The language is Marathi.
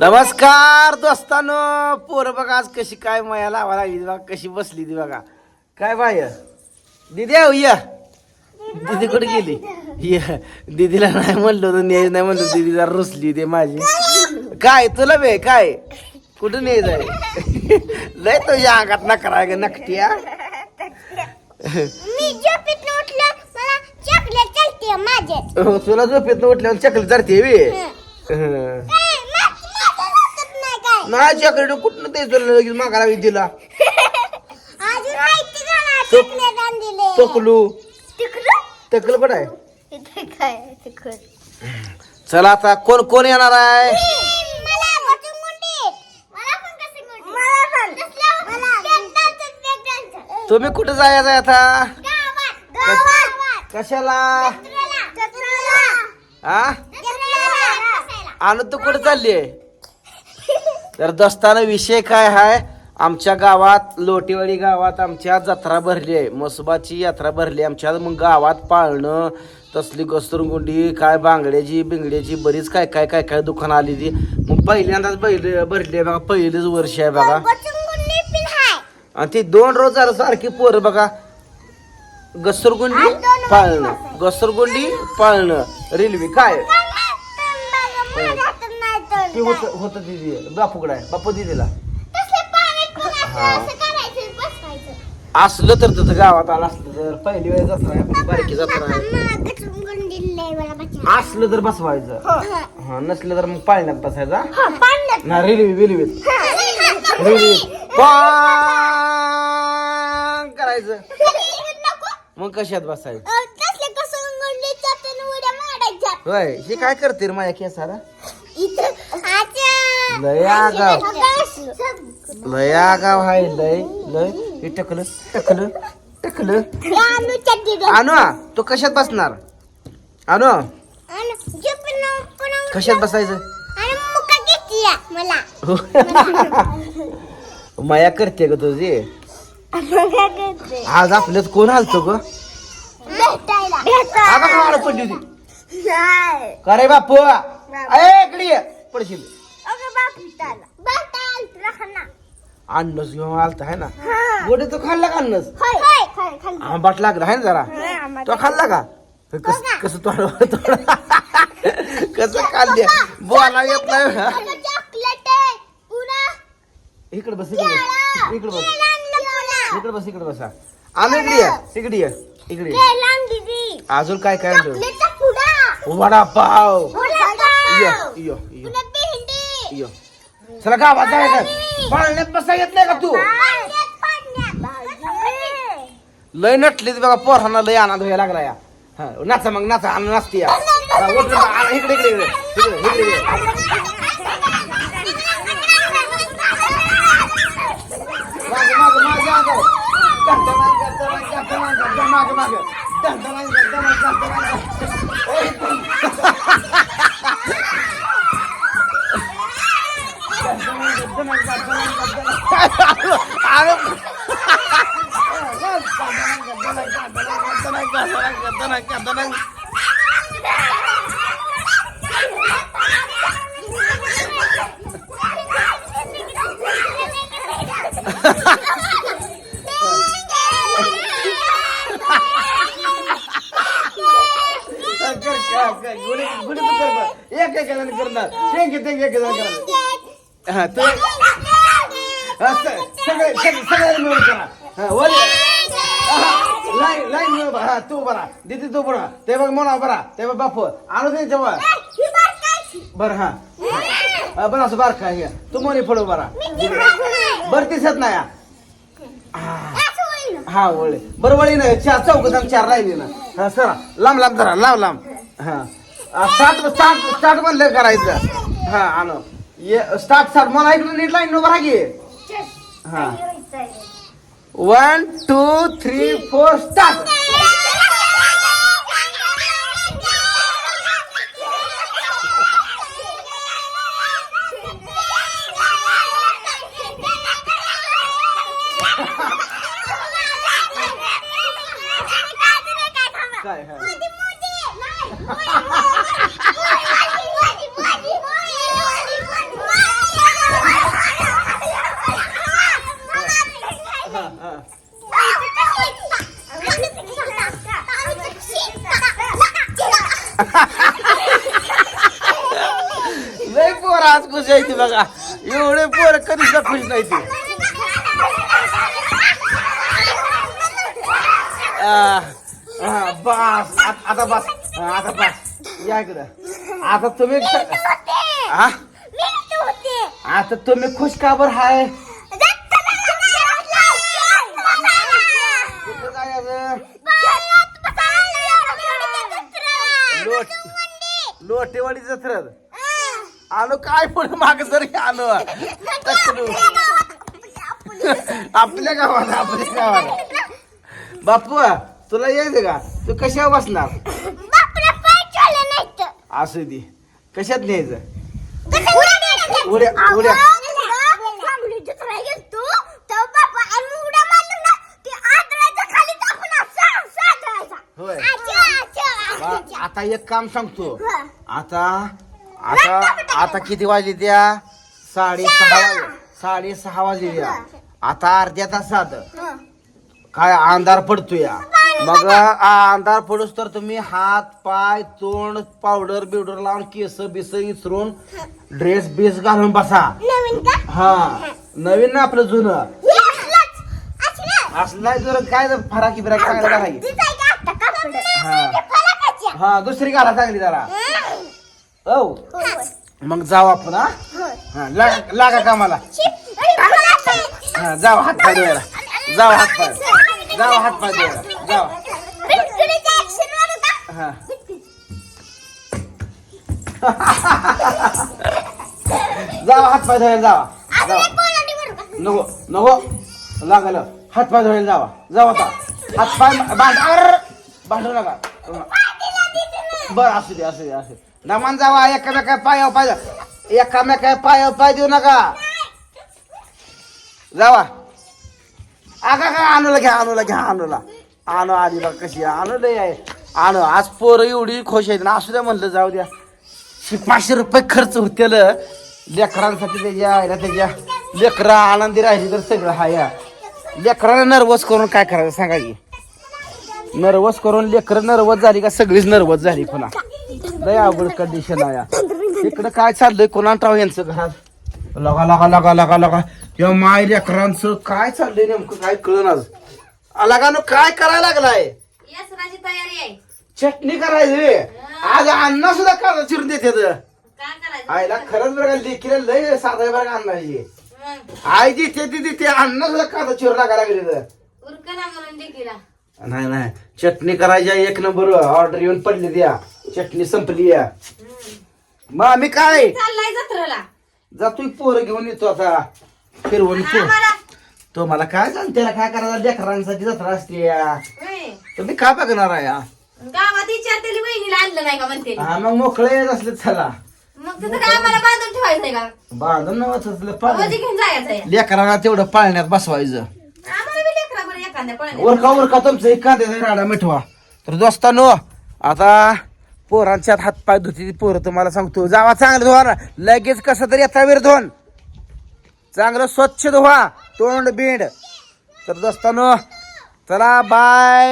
नमस्कार दोस्तानो. पोरं बघा आज कशी काय माया लावा लागली बघा कशी बसली ती बघा. काय बाय? दिदी आहो या. दिदी कुठे गेली? ये. दिदीला नाही म्हणलं होतं न्याय नाही म्हणलं दिदी जरा रुसली ते माझी. काय तुला बे काय? कुठं न्याय जाय लय तुझ्या अंगात नकरा ग नकट्या. मी झोपेत उठलं मला चॉकलेट चालते माझे हो, तुला झोपेत उठल्यावर चकली वे हं. काय मा- माझं लक्षात नाही काय नाही चॉकलेट कुठं ते तुला लगेच मागायला लागली तिला. अजून माहिती का ना तो- चॉकलेट आण दिले टोकलू? तिकडं टकल पण आहे? इथे काय तिकडं. चला आता कोण कोण येणार आहे? मला बसून गुंडीत मला पण कसं गुंडीत मला पण. कसलं मला बेटाचं बेटाचं तुम्ही कुठं जायचं आहे आता? गावात. गावात. कशाला? हा जत्रेला आणू तू कुठं चालली तर दोस्ताना विषय काय आहे आमच्या गावात लोटेवाडी गावात आमच्या जत्रा भरली आहे. मसोबाची यात्रा भरली आहे. आमच्या मग गावात पाळणं तसली घसरगुंडी काय बांगड्याची बिंगड्याची बरीच काय काय काय काय दुकानं आली ती. मग पहिल्यांदाच बैल भरली आहे बघा. पहिलेच वर्ष आहे बघा. आणि ते दोन रोज झालं सारखी पोरं बघा. घसरगुंडी पाळणं. घसरगुंडी पाळणं. रेल्वे काय? ते होत होत दिदी. बापूकडे आहे. बापू दिदीला. असलं तर तसं गावात आलं असलं तर पहिली वेळ जत्रा आहे. आपली बारकी जत्रा आहे. असलं तर बसवायचं. हा. नसलं तर मग पाळण्यात बसायचा. ना रेल्वे रेल्वे पांग करायचं. मग कशात बसायचं? होय हे काय करते रे माझ्या केसाला लय आगाव. लय आगाव हाय लय लय. हे टकलं टकलं टकलं. आणू तू कशात बसणार? आणू कशात बसायचं? मला. माया करते ग तुझी. आज आपल्यात कोण आलतो ग? पडली होती? का रे बापू? इकडे. पडशील. अगं बाप भेटायला भेटायला तुला खाना अन्नस घेऊन आलता है ना? गोडे तो खाल्ला का अन्नस आंबाट लागला है ना जरा? तो खाल्ला का? कस कसं तोड तोड कसं खाल्ले? बोला येत नाही. हा. चॉकलेट आहे. पुन्हा. इकडे बस इकडे बस. इकडे बस. इकडे बस इकडे बसा. आलो इकडे ये. इकडे ये. अजून काय काय वडापाव. यो यो यो. चला गावात जायचं पाळण्यात बसा येत नाही का तू? लय नटली बघा पोरांना लय आनंद व्हायला लागला या. हा, नाचा मग नाचा आनंद नाचते या. हा, उठ, आ, इकडे इकडे इकडे इकडे इकडे इकडे. मागे मागे मागे मागे. दंडनान, दंडनान, दंडनान, दंडनान, मागे मागे दंडनान, दंडनान, एक एक जण करणार ते घेते एक जण करणार हा तू हा, स- सगळे सगळे सगळे मिळून करा हा, वर ये. लाईन लाईन बरा. हा तू बरा दीदी तू बरा ते बघ म्हणा बरा ते बघ बापू आणू दे जेव्हा बर हा बरं असं बार काय तू म्हणे पडू बरा बर दिसत नाही हा. हा वळे बरं वळी नाही चार चौक चार राहिली ना हा सरा लांब लांब धरा लांब लांब हा स्टार्ट स्टार्ट स्टार्ट म्हणलं करायचं हा आणो ये स्टार्ट स्टार्ट मला इकडे नीट लाईन उभा राहा की हा One, two, three, four, start. पोर आज खुश आहे ती बघा. एवढे पोर कधीच खुश नाही ती आ, आ, बस. आता बस. आता बस. या इकडं. आता तुम्ही हा आता तुम्ही खुश का बरं हाय? लोटेवाडी जत्रत. आलो काय पुढे माग जरी आलो? आपल्या गावाला आपल्या गावाला बापू तुला यायचं का? तू कशावर बसणार? असू दे. कशात न्यायचं? उड्या- उड्या. होय. आता एक काम सांगतो. आता आता आता किती वाजले त्या? साडे सहा वाजले. साडे सहा वाजले त्या आता अर्ध्या तासात. काय अंधार पडतोय मग आ- अंधार पडूस तर तुम्ही हात पाय तोंड पावडर बिवडर लावून केस बिस इचरून ड्रेस बिस घालून बसा. हा. नवीन ना आपलं जुनं. असला जर काय तर फराकी बिराकी चांगलं घालायची हा. दुसरी घाला चांगली जरा. हो मग जाऊ आपण हा? हा, लागा लागा कामाला. हा जाऊ हात पाय धुवायला. जाऊ हात पाय. जाऊ हात पाय धुवायला. जाऊ. हा. जाऊ हात पाय धुवायला जावा. जावा. नको नको. लागलं. हात पाय धुवायला जावा. जाऊ आता. हात पाय भांडार. भांडू नका. बर असू दे असू दे असू दे. नमान जावा एकामेका पाय पाय एकामेका पाय पाय देऊ नका. जावा. अगा का आणूला घ्या आणूला घ्या आणूला. आणू आली बघ कशी आणू आहे. आणू आज पोरं एवढी खुश आहेत. ना असू द्या म्हणलं जाऊ द्या. पाचशे रुपये खर्च होतेल. लेकरांसाठी त्याच्या आईला त्याच्या लेकरं आनंदी राहिली तर सगळं हा या लेकरांना नर्वस करून काय करायचं सांगा की? नर्वस करून लेकरं नर्वस झाली का सगळीच नर्वस झाली पुन्हा. लय अवघड कंडिशन आहे या. इकडं काय चाललंय? कोणा टाव यांचं घरात? लगा लगा लगा लगा लगा. किंवा माय लेकरांचं काय चाललंय नेमकं? काय कळण आज लगा नो काय करायला लागलाय? यसराची तयारी आहे. चटणी करायची आज अन्न सुद्धा काढा चिरून देते करायचं? आईला खरंच बरं का लेकीला लय साधा बरं का अन्नाची आई देते ती देते. अन्न सुद्धा काढा चिरून लागा लागली तर नाही नाही. चटणी करायच्या एक नंबर. ऑर्डर येऊन पडली द्या चटणी संपली या. मग आम्ही काय? चाललाय जत्रेला. जातोय पोरं घेऊन येतो आता. फिरवून आम्हाला. तो मला काय सांग त्याला काय करायला लेकरांसाठी जत्रा असते या. होय. तुम्ही काय बघणार आहे या? गावात विचारतेली वहिनीला आणलं नाही का म्हणते. हा मग मोकळे येत असले चला. मग तिथं काय आम्हाला बांधून ठेवायचंय का? बांधून नव्हतं रोजी पाळ घेऊन जायचंय लेकरांना तेवढं पाळण्यात बसवायचं. आम्हाला बी लेकरा बरं एखाद्या तुमचं एक कांद्याचा राडा मिठवा. तर दोस्तानो आता पोरांच्यात हातपाय धुती ती पोरं तुम्हाला सांगतो. जावा चांगलं धुवा लगेच कसं तरी येता वेळ धुवून. चांगलं स्वच्छ धुवा. तोंड बिंड. तर दोस्तानो चला बाय